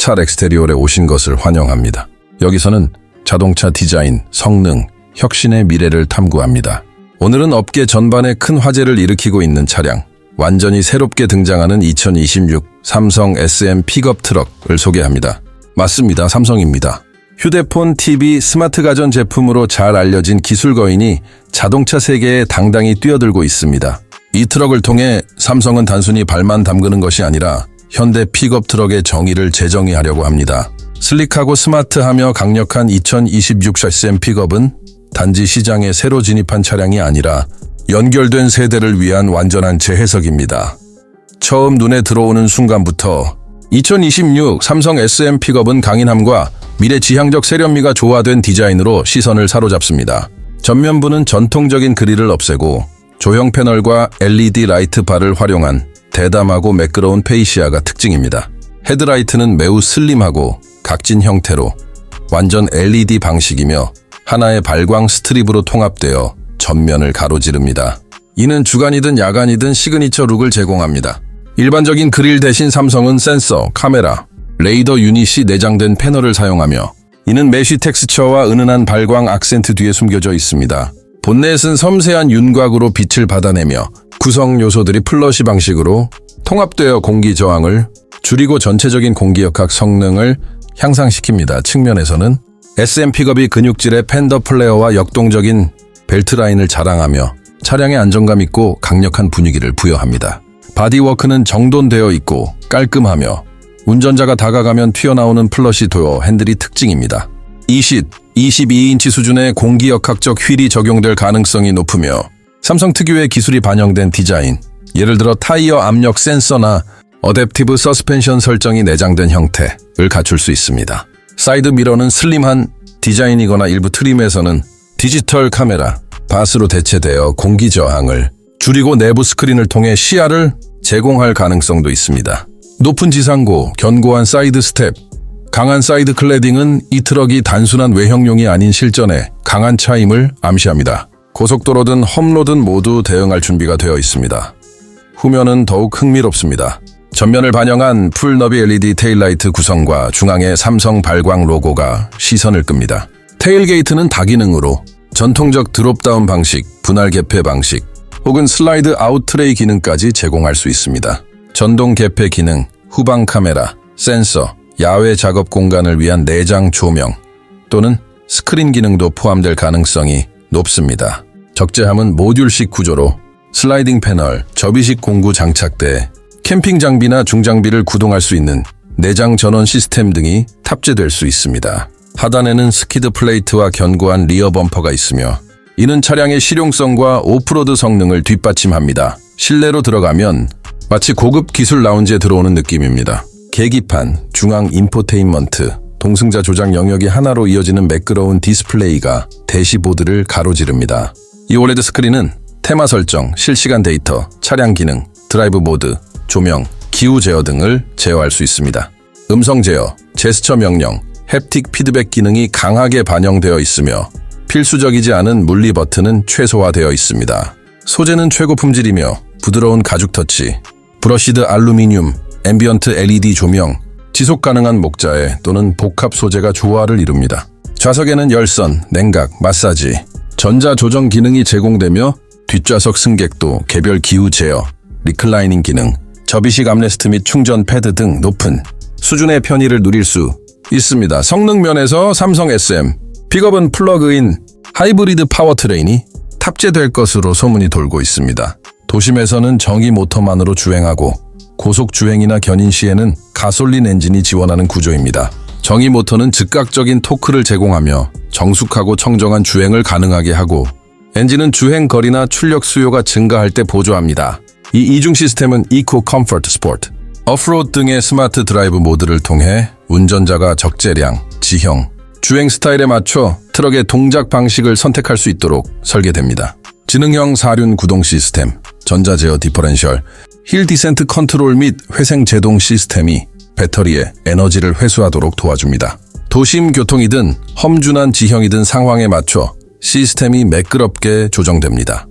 찰 엑스테리올에 오신 것을 환영합니다. 여기서는 자동차 디자인, 성능, 혁신의 미래를 탐구합니다. 오늘은 업계 전반에 큰 화제를 일으키고 있는 차량, 완전히 새롭게 등장하는 2026 삼성 SM 픽업 트럭을 소개합니다. 맞습니다. 삼성입니다. 휴대폰, TV, 스마트 가전 제품으로 잘 알려진 기술 거인이 자동차 세계에 당당히 뛰어들고 있습니다. 이 트럭을 통해 삼성은 단순히 발만 담그는 것이 아니라 현대 픽업 트럭의 정의를 재정의하려고 합니다. 슬릭하고 스마트하며 강력한 2026 SM 픽업은 단지 시장에 새로 진입한 차량이 아니라 연결된 세대를 위한 완전한 재해석입니다. 처음 눈에 들어오는 순간부터 2026 삼성 SM 픽업은 강인함과 미래 지향적 세련미가 조화된 디자인으로 시선을 사로잡습니다. 전면부는 전통적인 그릴을 없애고 조형 패널과 LED 라이트 바를 활용한 대담하고 매끄러운 페이시아가 특징입니다. 헤드라이트는 매우 슬림하고 각진 형태로 완전 LED 방식이며 하나의 발광 스트립으로 통합되어 전면을 가로지릅니다. 이는 주간이든 야간이든 시그니처 룩을 제공합니다. 일반적인 그릴 대신 삼성은 센서, 카메라, 레이더 유닛이 내장된 패널을 사용하며 이는 메쉬 텍스처와 은은한 발광 악센트 뒤에 숨겨져 있습니다. 본넷은 섬세한 윤곽으로 빛을 받아내며 구성 요소들이 플러시 방식으로 통합되어 공기 저항을 줄이고 전체적인 공기역학 성능을 향상시킵니다. 측면에서는 SM 픽업이 근육질의 팬더 플레어와 역동적인 벨트 라인을 자랑하며 차량의 안정감 있고 강력한 분위기를 부여합니다. 바디워크는 정돈되어 있고 깔끔하며 운전자가 다가가면 튀어나오는 플러시 도어 핸들이 특징입니다. 20, 22인치 수준의 공기역학적 휠이 적용될 가능성이 높으며 삼성 특유의 기술이 반영된 디자인, 예를 들어 타이어 압력 센서나 어댑티브 서스펜션 설정이 내장된 형태를 갖출 수 있습니다. 사이드 미러는 슬림한 디자인이거나 일부 트림에서는 디지털 카메라, 바스로 대체되어 공기 저항을 줄이고 내부 스크린을 통해 시야를 제공할 가능성도 있습니다. 높은 지상고, 견고한 사이드 스텝, 강한 사이드 클래딩은 이 트럭이 단순한 외형용이 아닌 실전에 강한 차임을 암시합니다. 고속도로든 험로든 모두 대응할 준비가 되어 있습니다. 후면은 더욱 흥미롭습니다. 전면을 반영한 풀너비 LED 테일라이트 구성과 중앙의 삼성 발광 로고가 시선을 끕니다. 테일게이트는 다기능으로 전통적 드롭다운 방식, 분할 개폐 방식, 혹은 슬라이드 아웃 트레이 기능까지 제공할 수 있습니다. 전동 개폐 기능, 후방 카메라, 센서, 야외 작업 공간을 위한 내장 조명 또는 스크린 기능도 포함될 가능성이 높습니다. 적재함은 모듈식 구조로 슬라이딩 패널, 접이식 공구 장착대, 캠핑 장비나 중장비를 구동할 수 있는 내장 전원 시스템 등이 탑재될 수 있습니다. 하단에는 스키드 플레이트와 견고한 리어 범퍼가 있으며 이는 차량의 실용성과 오프로드 성능을 뒷받침합니다. 실내로 들어가면 마치 고급 기술 라운지에 들어오는 느낌입니다. 계기판, 중앙 인포테인먼트, 동승자 조작 영역이 하나로 이어지는 매끄러운 디스플레이가 대시보드를 가로지릅니다. 이 올레드 스크린은 테마 설정, 실시간 데이터, 차량 기능, 드라이브 모드, 조명, 기후 제어 등을 제어할 수 있습니다. 음성 제어, 제스처 명령, 햅틱 피드백 기능이 강하게 반영되어 있으며 필수적이지 않은 물리 버튼은 최소화되어 있습니다. 소재는 최고 품질이며 부드러운 가죽 터치, 브러시드 알루미늄, 앰비언트 LED 조명, 지속 가능한 목자에 또는 복합 소재가 조화를 이룹니다. 좌석에는 열선, 냉각, 마사지, 전자 조정 기능이 제공되며 뒷좌석 승객도 개별 기후 제어, 리클라이닝 기능, 접이식 암레스트 및 충전 패드 등 높은 수준의 편의를 누릴 수 있습니다. 성능 면에서 삼성 SM, 픽업은 플러그인 하이브리드 파워트레인이 탑재될 것으로 소문이 돌고 있습니다. 도심에서는 전기 모터만으로 주행하고 고속 주행이나 견인 시에는 가솔린 엔진이 지원하는 구조입니다. 정의 모터는 즉각적인 토크를 제공하며 정숙하고 청정한 주행을 가능하게 하고 엔진은 주행 거리나 출력 수요가 증가할 때 보조합니다. 이 이중 시스템은 이코 컴포트 스포트, 오프로드 등의 스마트 드라이브 모드를 통해 운전자가 적재량, 지형, 주행 스타일에 맞춰 트럭의 동작 방식을 선택할 수 있도록 설계됩니다. 지능형 사륜 구동 시스템, 전자제어 디퍼렌셜, 힐 디센트 컨트롤 및 회생 제동 시스템이 배터리에 에너지를 회수하도록 도와줍니다. 도심 교통이든 험준한 지형이든 상황에 맞춰 시스템이 매끄럽게 조정됩니다.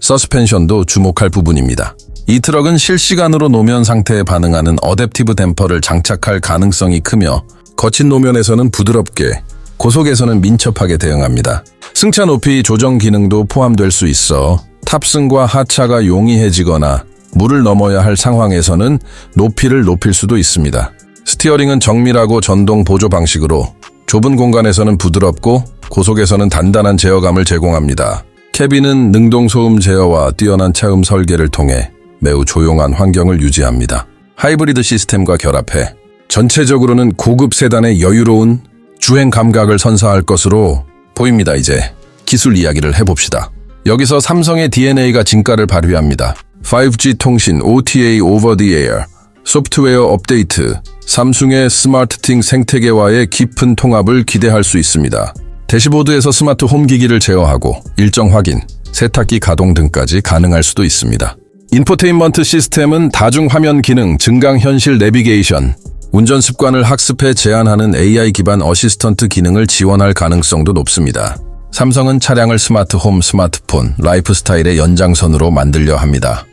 서스펜션도 주목할 부분입니다. 이 트럭은 실시간으로 노면 상태에 반응하는 어댑티브 댐퍼를 장착할 가능성이 크며 거친 노면에서는 부드럽게, 고속에서는 민첩하게 대응합니다. 승차 높이 조정 기능도 포함될 수 있어 탑승과 하차가 용이해지거나 물을 넘어야 할 상황에서는 높이를 높일 수도 있습니다. 스티어링은 정밀하고 전동 보조 방식으로 좁은 공간에서는 부드럽고 고속에서는 단단한 제어감을 제공합니다. 캐빈은 능동 소음 제어와 뛰어난 차음 설계를 통해 매우 조용한 환경을 유지합니다. 하이브리드 시스템과 결합해 전체적으로는 고급 세단의 여유로운 주행 감각을 선사할 것으로 보입니다. 이제 기술 이야기를 해봅시다. 여기서 삼성의 DNA가 진가를 발휘합니다. 5G 통신, OTA over the air, 소프트웨어 업데이트, 삼성의 스마트팅 생태계와의 깊은 통합을 기대할 수 있습니다. 대시보드에서 스마트 홈 기기를 제어하고 일정 확인, 세탁기 가동 등까지 가능할 수도 있습니다. 인포테인먼트 시스템은 다중 화면 기능, 증강 현실 내비게이션, 운전 습관을 학습해 제한하는 AI 기반 어시스턴트 기능을 지원할 가능성도 높습니다. 삼성은 차량을 스마트 홈, 스마트폰, 라이프 스타일의 연장선으로 만들려 합니다.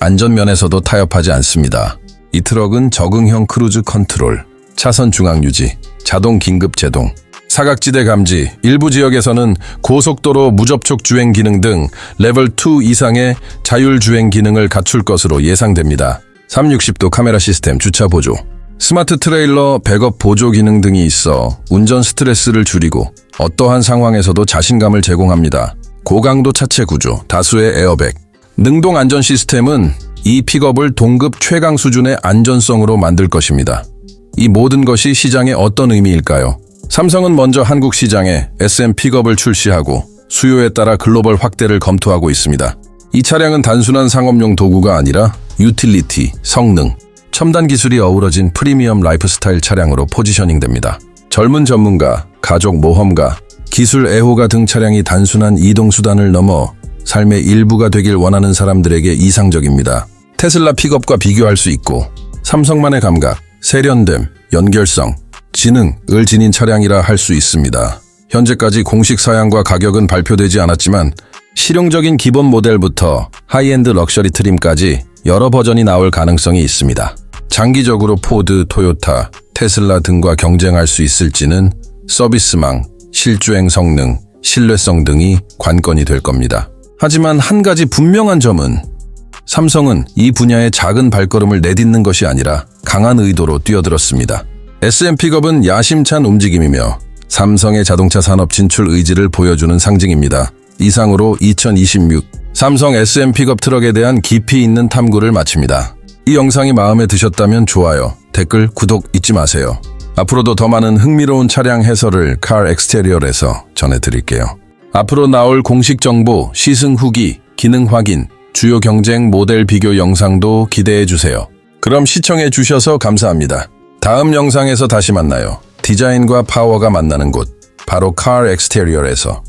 안전면에서도 타협하지 않습니다. 이 트럭은 적응형 크루즈 컨트롤, 차선 중앙 유지, 자동 긴급 제동, 사각지대 감지, 일부 지역에서는 고속도로 무접촉 주행 기능 등 레벨 2 이상의 자율 주행 기능을 갖출 것으로 예상됩니다. 360도 카메라 시스템 주차 보조, 스마트 트레일러 백업 보조 기능 등이 있어 운전 스트레스를 줄이고 어떠한 상황에서도 자신감을 제공합니다. 고강도 차체 구조, 다수의 에어백, 능동 안전 시스템은 이 픽업을 동급 최강 수준의 안전성으로 만들 것입니다. 이 모든 것이 시장에 어떤 의미일까요? 삼성은 먼저 한국 시장에 SM 픽업을 출시하고 수요에 따라 글로벌 확대를 검토하고 있습니다. 이 차량은 단순한 상업용 도구가 아니라 유틸리티, 성능, 첨단 기술이 어우러진 프리미엄 라이프스타일 차량으로 포지셔닝됩니다. 젊은 전문가, 가족 모험가, 기술 애호가 등 차량이 단순한 이동 수단을 넘어 삶의 일부가 되길 원하는 사람들에게 이상적입니다. 테슬라 픽업과 비교할 수 있고 삼성만의 감각, 세련됨, 연결성, 지능을 지닌 차량이라 할 수 있습니다. 현재까지 공식 사양과 가격은 발표되지 않았지만 실용적인 기본 모델부터 하이엔드 럭셔리 트림까지 여러 버전이 나올 가능성이 있습니다. 장기적으로 포드, 토요타, 테슬라 등과 경쟁할 수 있을지는 서비스망, 실주행 성능, 신뢰성 등이 관건이 될 겁니다. 하지만 한 가지 분명한 점은 삼성은 이 분야에 작은 발걸음을 내딛는 것이 아니라 강한 의도로 뛰어들었습니다. 픽업은 야심찬 움직임이며 삼성의 자동차 산업 진출 의지를 보여주는 상징입니다. 이상으로 2026 삼성 픽업 트럭에 대한 깊이 있는 탐구를 마칩니다. 이 영상이 마음에 드셨다면 좋아요, 댓글, 구독 잊지 마세요. 앞으로도 더 많은 흥미로운 차량 해설을 칼 엑스테리얼에서 전해드릴게요. 앞으로 나올 공식 정보, 시승 후기, 기능 확인, 주요 경쟁 모델 비교 영상도 기대해 주세요. 그럼 시청해 주셔서 감사합니다. 다음 영상에서 다시 만나요. 디자인과 파워가 만나는 곳, 바로 칼 엑스테리얼에서.